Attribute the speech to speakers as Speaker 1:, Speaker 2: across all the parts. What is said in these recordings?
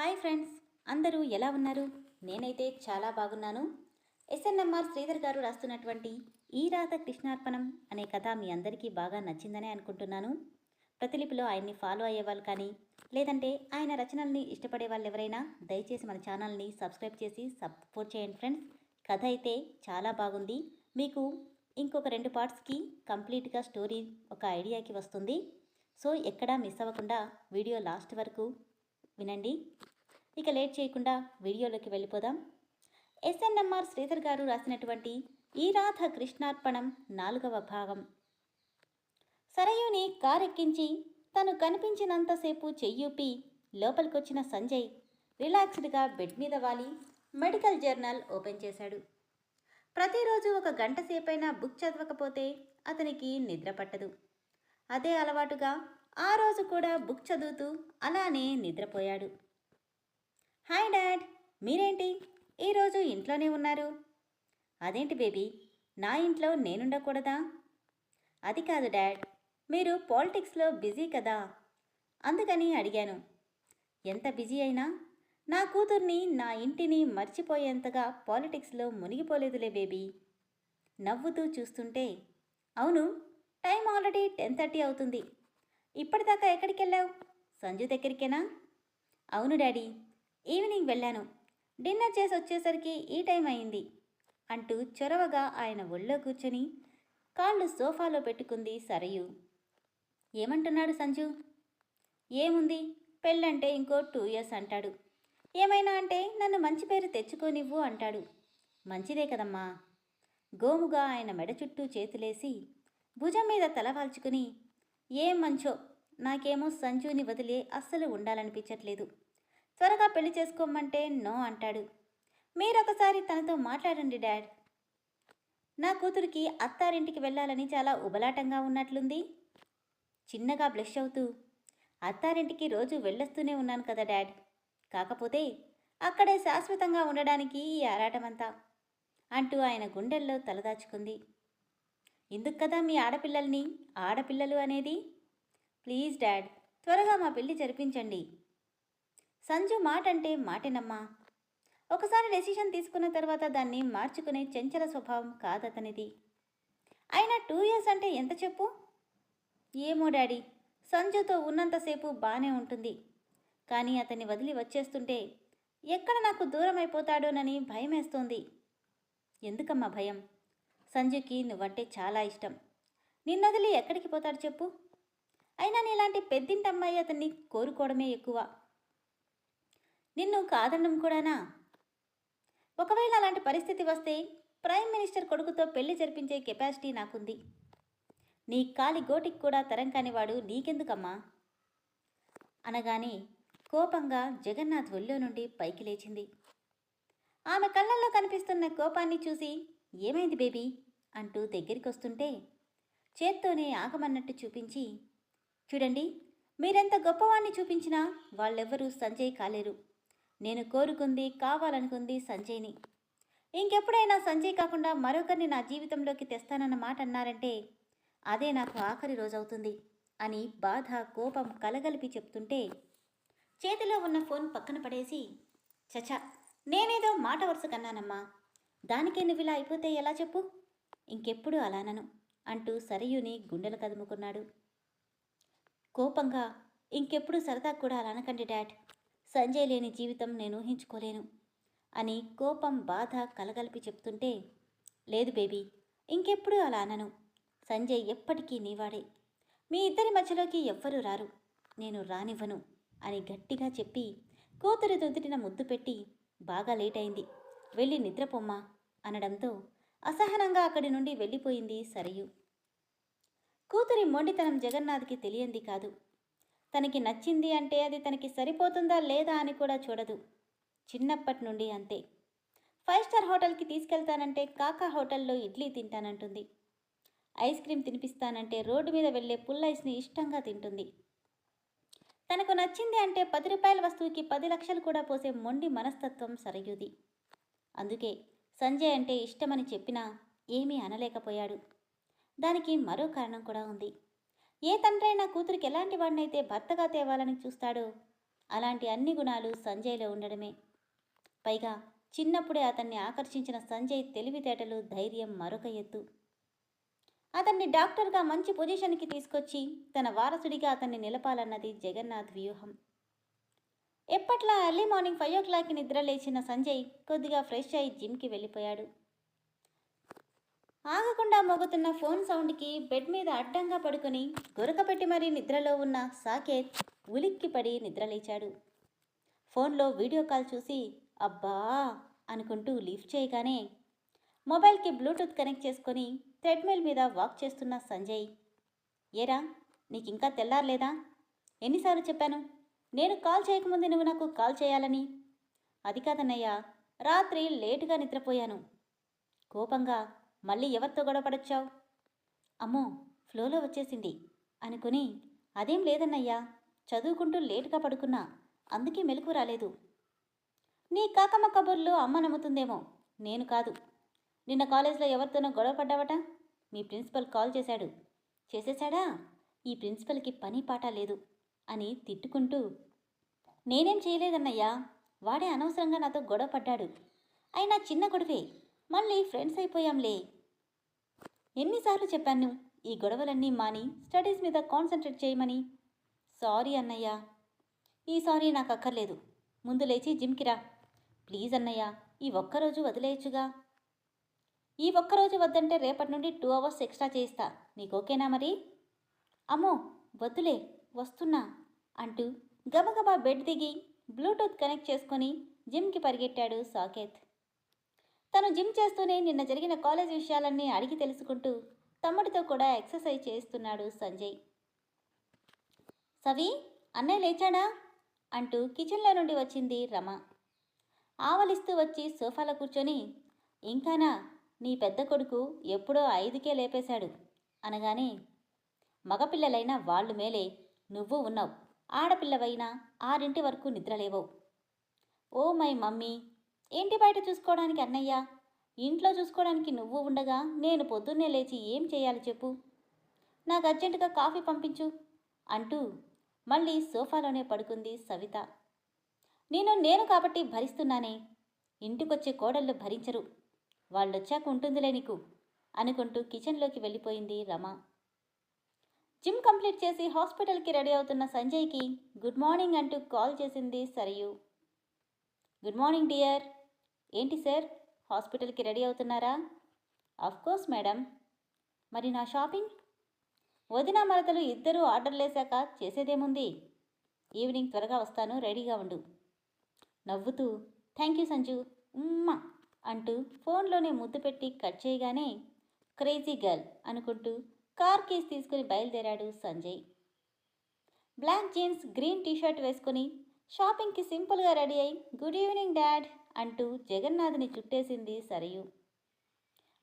Speaker 1: Hi friends అందరూ ఎలా ఉన్నారు? నేనైతే చాలా బాగున్నాను. ఎస్ఎన్ఎంఆర్ శ్రీధర్ గారు రాస్తున్నటువంటి ఈ రాధ కృష్ణార్పణం అనే కథ మీ అందరికీ బాగా నచ్చిందనే అనుకుంటున్నాను. ప్రతిలిపిలో ఆయన్ని ఫాలో అయ్యేవాళ్ళు కానీ లేదంటే ఆయన రచనల్ని ఇష్టపడే వాళ్ళు ఎవరైనా దయచేసి మన ఛానల్ని సబ్స్క్రైబ్ చేసి సపోర్ట్ చేయండి ఫ్రెండ్స్. కథ అయితే చాలా బాగుంది. మీకు ఇంకొక రెండు పార్ట్స్కి కంప్లీట్గా స్టోరీ ఒక ఐడియాకి వస్తుంది. సో ఎక్కడా మిస్ అవ్వకుండా వీడియో లాస్ట్ వరకు వినండి. ఇక లేట్ చేయకుండా వీడియోలోకి వెళ్ళిపోదాం. ఎస్ఎన్ఎంఆర్ శ్రీధర్ గారు రాసినటువంటి ఈ రాధ కృష్ణార్పణం నాలుగవ భాగం. సరయుని కారెక్కించి తను కనిపించినంతసేపు చెయ్యూపి లోపలికొచ్చిన సంజయ్ రిలాక్స్డ్గా బెడ్ మీద వాలి మెడికల్ జర్నల్ ఓపెన్ చేశాడు. ప్రతిరోజు ఒక గంట సేపైనా బుక్ చదవకపోతే అతనికి నిద్ర పట్టదు. అదే అలవాటుగా ఆ రోజు కూడా బుక్ చదువుతూ అలానే నిద్రపోయాడు. హాయ్ డాడ్ మీరేంటి? ఈరోజు ఇంట్లోనే ఉన్నారు. అదేంటి బేబీ నా ఇంట్లో నేనుండకూడదా? అది కాదు డాడ్ మీరు పాలిటిక్స్లో బిజీ కదా? అందుకని అడిగాను. ఎంత బిజీ అయినా? నా కూతుర్ని నా ఇంటిని మర్చిపోయేంతగా పాలిటిక్స్లో మునిగిపోలేదులే బేబీ. నవ్వుతూ చూస్తుంటే అవును టైం ఆల్రెడీ టెన్ థర్టీ అవుతుంది. ఇప్పటిదాకా ఎక్కడికి వెళ్ళావు సంజు దగ్గరికేనా? అవును డాడీ ఈవినింగ్ వెళ్ళాను. డిన్నర్ చేసి వచ్చేసరికి ఈ టైం అయింది అంటూ చొరవగా ఆయన ఒళ్ళో కూర్చొని కాళ్ళు సోఫాలో పెట్టుకుంది సరయు. ఏమంటున్నాడు సంజు? ఏముంది? పెళ్ళంటే ఇంకో టూ ఇయర్స్ అంటాడు. ఏమైనా అంటే నన్ను మంచి పేరు తెచ్చుకోనివ్వు అంటాడు. మంచిదే కదమ్మా. గోముగా ఆయన మెడ చుట్టూ చేతులేసి భుజం మీద తల వాల్చుకుని ఏం మంచో? నాకేమో సంజుని వదిలే అస్సలు ఉండాలనిపించట్లేదు. త్వరగా పెళ్ళి చేసుకోమంటే నో అంటాడు. మీరొకసారి తనతో మాట్లాడండి డాడ్. నా కూతురికి అత్తారింటికి వెళ్ళాలని చాలా ఉబలాటంగా ఉన్నట్లుంది. చిన్నగా బ్లష్ అవుతూ అత్తారింటికి రోజు వెళ్ళొస్తూనే ఉన్నాను కదా డాడ్. కాకపోతే అక్కడే శాశ్వతంగా ఉండడానికి ఈ ఆరాటమంతా అంటూ ఆయన గుండెల్లో తలదాచుకుంది. ఎందుకు కదా మీ ఆడపిల్లల్ని? ఆడపిల్లలు అనేది? ప్లీజ్ డాడ్ త్వరగా మా పెళ్ళి జరిపించండి. సంజు మాట అంటే మాటేనమ్మా. ఒకసారి డెసిషన్ తీసుకున్న తర్వాత దాన్ని మార్చుకునే చెంచల స్వభావం కాదతనిది. అయినా టూ ఇయర్స్ అంటే ఎంత చెప్పు? ఏమో డాడీ సంజుతో ఉన్నంతసేపు బాగానే ఉంటుంది. కానీ అతన్ని వదిలి వచ్చేస్తుంటే ఎక్కడ నాకు దూరం అయిపోతాడోనని భయమేస్తోంది. ఎందుకమ్మా భయం? సంజుకి నువ్వంటే చాలా ఇష్టం. నిన్నదిలి ఎక్కడికి పోతాడు చెప్పు? అయినా నీలాంటి పెద్దింటమ్మాయి అతన్ని కోరుకోవడమే ఎక్కువ. నిన్ను కాదనడం కూడానా? ఒకవేళ అలాంటి పరిస్థితి వస్తే ప్రైమ్ మినిస్టర్ కొడుకుతో పెళ్ళి జరిపించే కెపాసిటీ నాకుంది. నీ కాలి గోటికి కూడా తరం కానివాడు నీకెందుకమ్మా? అనగానే కోపంగా జగన్నాథ్ ఒళ్ళో నుండి పైకి లేచింది. ఆమె కళ్ళల్లో కనిపిస్తున్న కోపాన్ని చూసి ఏమైంది బేబీ? అంటూ దగ్గరికి వస్తుంటే చేత్తోనే ఆగమన్నట్టు చూపించి చూడండి మీరెంత గొప్పవాణ్ణి చూపించినా వాళ్ళెవ్వరూ సంజయ్ కాలేరు. నేను కోరుకుంది కావాలనుకుంది సంజయ్ని. ఇంకెప్పుడైనా సంజయ్ కాకుండా మరొకరిని నా జీవితంలోకి తెస్తానన్న మాట అన్నారంటే అదే నాకు ఆఖరి రోజవుతుంది అని బాధ కోపం కలగలిపి చెప్తుంటే చేతిలో ఉన్న ఫోన్ పక్కన పడేసి చచా నేనేదో మాట వరుస కన్నానమ్మా. దానికే నువ్వు ఇలా అయిపోతే ఎలా చెప్పు? ఇంకెప్పుడు అలానను అంటూ సరయుని గుండెలు కదుముకున్నాడు. కోపంగా ఇంకెప్పుడు సరదా కూడా అలా అనకండి డాడ్. సంజయ్ లేని జీవితం నేను ఊహించుకోలేను అని కోపం బాధ కలగలిపి చెప్తుంటే లేదు బేబీ ఇంకెప్పుడు అలా అనను. సంజయ్ ఎప్పటికీ నీవాడే. మీ ఇద్దరి మధ్యలోకి ఎవ్వరూ రారు. నేను రానివ్వను అని గట్టిగా చెప్పి కూతురు దుదిటిన ముద్దు పెట్టి బాగా లేట్ అయింది. వెళ్ళి నిద్రపోమ్మా. అనడంతో అసహనంగా అక్కడి నుండి వెళ్ళిపోయింది సరియు. కూతురి మొండితనం జగన్నాథ్కి తెలియంది కాదు. తనకి నచ్చింది అంటే అది తనకి సరిపోతుందా లేదా అని కూడా చూడదు. చిన్నప్పటి నుండి అంతే. ఫైవ్ స్టార్ హోటల్కి తీసుకెళ్తానంటే కాకా హోటల్లో ఇడ్లీ తింటానంటుంది. ఐస్ క్రీమ్ తినిపిస్తానంటే రోడ్డు మీద వెళ్ళే పుల్ ఐస్ని ఇష్టంగా తింటుంది. తనకు నచ్చింది అంటే పది రూపాయల వస్తువుకి పది లక్షలు కూడా పోసే మొండి మనస్తత్వం సరయుది. అందుకే సంజయ్ అంటే ఇష్టమని చెప్పినా ఏమీ అనలేకపోయాడు. దానికి మరో కారణం కూడా ఉంది. ఏ తండ్రైనా కూతురికి ఎలాంటి వాడినైతే భర్తగా తేవాలని చూస్తాడో అలాంటి అన్ని గుణాలు సంజయ్లో ఉండడమే. పైగా చిన్నప్పుడే అతన్ని ఆకర్షించిన సంజయ్ తెలివితేటలు ధైర్యం మరొక ఎత్తు. అతన్ని డాక్టర్గా మంచి పొజిషన్కి తీసుకొచ్చి తన వారసుడిగా అతన్ని నిలపాలన్నది జగన్నాథ్ వ్యూహం. ఎప్పట్లా ఎర్లీ మార్నింగ్ ఫైవ్ ఓ క్లాక్కి నిద్ర లేచిన సంజయ్ కొద్దిగా ఫ్రెష్ అయి జిమ్కి వెళ్ళిపోయాడు. ఆగకుండా మోగుతున్న ఫోన్ సౌండ్కి బెడ్ మీద అడ్డంగా పడుకుని గురకపెట్టి మరీ నిద్రలో ఉన్న సాకేత్ ఉలిక్కిపడి నిద్రలేచాడు ఫోన్లో వీడియో కాల్ చూసి అబ్బా! అనుకుంటూ లీఫ్ చేయగానే మొబైల్కి బ్లూటూత్ కనెక్ట్ చేసుకొని థ్రెడ్మిల్ మీద వాక్ చేస్తున్న సంజయ్ ఏరా నీకు ఇంకా తెల్లారలేదా? ఎన్నిసార్లు చెప్పాను? నేను కాల్ చేయకముందే నువ్వు నాకు కాల్ చేయాలని? అది కాదన్నయ్య రాత్రి లేటుగా నిద్రపోయాను. కోపంగా మళ్ళీ ఎవరితో గొడవపడొచ్చావు? అమ్మో ఫ్లోలో వచ్చేసింది. అనుకుని అదేం లేదన్నయ్యా చదువుకుంటూ లేటుగా పడుకున్నా అందుకే మెలకు రాలేదు. నీ కాకమ్మ కబుర్లు అమ్మ నమ్ముతుందేమో నేను కాదు. నిన్న కాలేజ్లో ఎవరితోనో గొడవ పడ్డావట మీ ప్రిన్సిపల్ కాల్ చేశాడు. చేసేశాడా? ఈ ప్రిన్సిపల్కి పని పాట లేదు. అని తిట్టుకుంటూ నేనేం చేయలేదన్నయ్యా. వాడే అనవసరంగా నాతో గొడవ పడ్డాడు. అయినా చిన్న గొడవే. మళ్ళీ ఫ్రెండ్స్ అయిపోయాంలే. ఎన్నిసార్లు చెప్పాను ఈ గొడవలన్నీ మాని స్టడీస్ మీద కాన్సన్ట్రేట్ చేయమని. సారీ అన్నయ్య. ఈ సారీ నాకు అక్కర్లేదు. ముందు లేచి జిమ్కి రా. ప్లీజ్ అన్నయ్య ఈ ఒక్కరోజు వదిలేయచ్చుగా. ఈ ఒక్కరోజు వద్దంటే రేపటి నుండి టూ అవర్స్ ఎక్స్ట్రా చేయిస్తా. నీకు ఓకేనా మరి? అమ్మో వద్దులే. వస్తున్నా అంటూ గబగబా బెడ్ దిగి బ్లూటూత్ కనెక్ట్ చేసుకొని జిమ్కి పరిగెట్టాడు సాకేత్. తను జిమ్ చేస్తూనే నిన్న జరిగిన కాలేజ్ విషయాలన్నీ అడిగి తెలుసుకుంటూ తమ్ముడితో కూడా ఎక్సర్సైజ్ చేస్తున్నాడు సంజయ్. సవి అన్నయ్య లేచాడా? అంటూ కిచెన్లో నుండి వచ్చింది రమ. ఆవలిస్తూ వచ్చి సోఫాలో కూర్చొని ఇంకానా నీ పెద్ద కొడుకు ఎప్పుడో ఐదుకే లేపేశాడు. అనగానే మగపిల్లలైన వాళ్ళు మేలే నువ్వు ఉన్నావు. ఆడపిల్లవైనా ఆరింటి వరకు నిద్రలేవవు. ఓ మై మమ్మీ ఏంటి బయట చూసుకోవడానికి అన్నయ్య? ఇంట్లో చూసుకోవడానికి నువ్వు ఉండగా నేను పొద్దున్నే లేచి ఏం చేయాలి చెప్పు? నాకు అర్జెంటుగా కాఫీ పంపించు అంటూ మళ్ళీ సోఫాలోనే పడుకుంది సవిత. నేను నేను కాబట్టి భరిస్తున్నానే. ఇంటికొచ్చే కోడళ్ళు భరించరు. వాళ్ళొచ్చాక ఉంటుందిలే నీకు అనుకుంటూ కిచెన్లోకి వెళ్ళిపోయింది రమ. జిమ్ కంప్లీట్ చేసి హాస్పిటల్కి రెడీ అవుతున్న సంజయ్కి గుడ్ మార్నింగ్ అంటూ కాల్ చేసింది సరియు. గుడ్ మార్నింగ్ డియర్ ఏంటి సార్ హాస్పిటల్కి రెడీ అవుతున్నారా? కోర్స్ మేడం మరి నా షాపింగ్ వదిన మరతలు ఇద్దరూ ఆర్డర్ లేసాక చేసేదేముంది? ఈవినింగ్ త్వరగా వస్తాను రెడీగా ఉండు. నవ్వుతూ థ్యాంక్ యూ సంజు. ఉమ్మా అంటూ ఫోన్లోనే ముద్దు పెట్టి కట్ చేయగానే క్రేజీ గర్ల్ అనుకుంటూ కార్ కీస్ తీసుకుని బయలుదేరాడు Sanjay. Black jeans green t shirt వేసుకుని షాపింగ్కి సింపుల్గా రెడీ అయి గుడ్ ఈవినింగ్ డాడ్ అంటూ జగన్నాథ్ని చుట్టేసింది సరియు.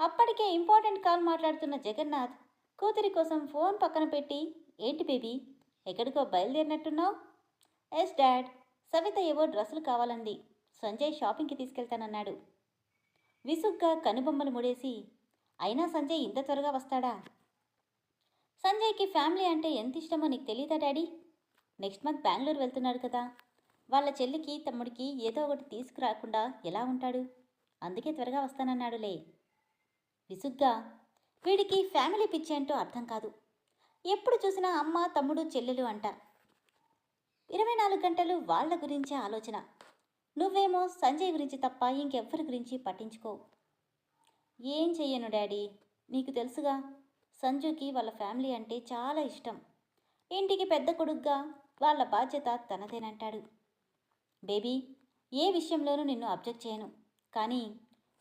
Speaker 1: అప్పటికే ఇంపార్టెంట్ కాల్ మాట్లాడుతున్న జగన్నాథ్ కూతురి కోసం ఫోన్ పక్కన పెట్టి ఏంటి బేబీ ఎక్కడికో బయలుదేరినట్టున్నావు? Yes dad. సవిత ఏవో డ్రెస్సులు కావాలంది. సంజయ్ షాపింగ్కి తీసుకెళ్తానన్నాడు. విసుగ్గా కనుబొమ్మలు ముడేసి అయినా సంజయ్ ఇంత త్వరగా వస్తాడా? సంజయ్కి ఫ్యామిలీ అంటే ఎంత ఇష్టమో నీకు తెలియదా డాడీ? నెక్స్ట్ మంత్ బెంగళూరు వెళ్తున్నాడు కదా. వాళ్ళ చెల్లికి తమ్ముడికి ఏదో ఒకటి తీసుకురాకుండా ఎలా ఉంటాడు? అందుకే త్వరగా వస్తానన్నాడులే. విసుగ్గా. వీడికి ఫ్యామిలీ పిచ్చి అంటూ అర్థం కాదు. ఎప్పుడు చూసినా అమ్మ తమ్ముడు చెల్లెలు అంట. ఇరవై నాలుగు గంటలు వాళ్ళ గురించే ఆలోచన. నువ్వేమో సంజయ్ గురించి తప్ప ఇంకెవ్వరి గురించి పట్టించుకో. ఏం చెయ్యను డాడీ? నీకు తెలుసుగా. సంజుకి వాళ్ళ ఫ్యామిలీ అంటే చాలా ఇష్టం. ఇంటికి పెద్ద కొడుగ్గా వాళ్ళ బాధ్యత తనదేనంటాడు. బేబీ ఏ విషయంలోనూ నిన్ను అబ్జెక్ట్ చేయను. కానీ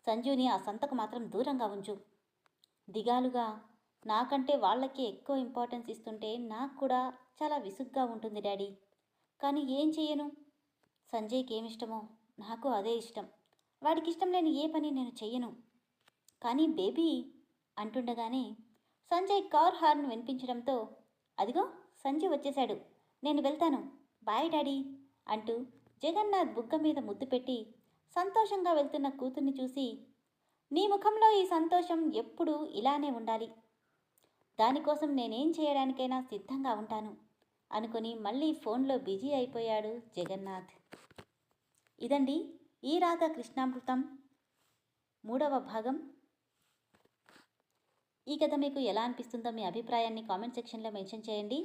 Speaker 1: సంజుని ఆ సంతకు మాత్రం దూరంగా ఉంచు. దిగాలుగా నాకంటే వాళ్ళకి ఎక్కువ ఇంపార్టెన్స్ ఇస్తుంటే నాకు కూడా చాలా విసుగ్గా ఉంటుంది డాడీ. కానీ ఏం చేయను సంజయ్కి ఏమిష్టమో నాకు అదే ఇష్టం. వాడికి ఇష్టం లేని ఏ పని నేను చెయ్యను. కానీ బేబీ అంటుండగానే సంజయ్ కార్ హార్న్ వినిపించడంతో అదిగో సంజయ్ వచ్చేశాడు. నేను వెళ్తాను. బాయ్ డాడీ అంటూ జగన్నాథ్ బుగ్గ మీద ముద్దు పెట్టి సంతోషంగా వెళ్తున్న కూతుర్ని చూసి నీ ముఖంలో ఈ సంతోషం ఎప్పుడూ ఇలానే ఉండాలి. దానికోసం నేనేం చేయడానికైనా సిద్ధంగా ఉంటాను అనుకుని మళ్ళీ ఫోన్లో బిజీ అయిపోయాడు జగన్నాథ్. ఇదండి ఈ రాధ కృష్ణామృతం. మూడవ భాగం. ఈ కథ మీకు ఎలా అనిపిస్తుందో మీ అభిప్రాయాన్ని కామెంట్ సెక్షన్లో మెన్షన్ చేయండి.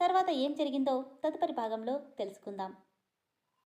Speaker 1: తర్వాత ఏం జరిగిందో తదుపరి భాగంలో తెలుసుకుందాం.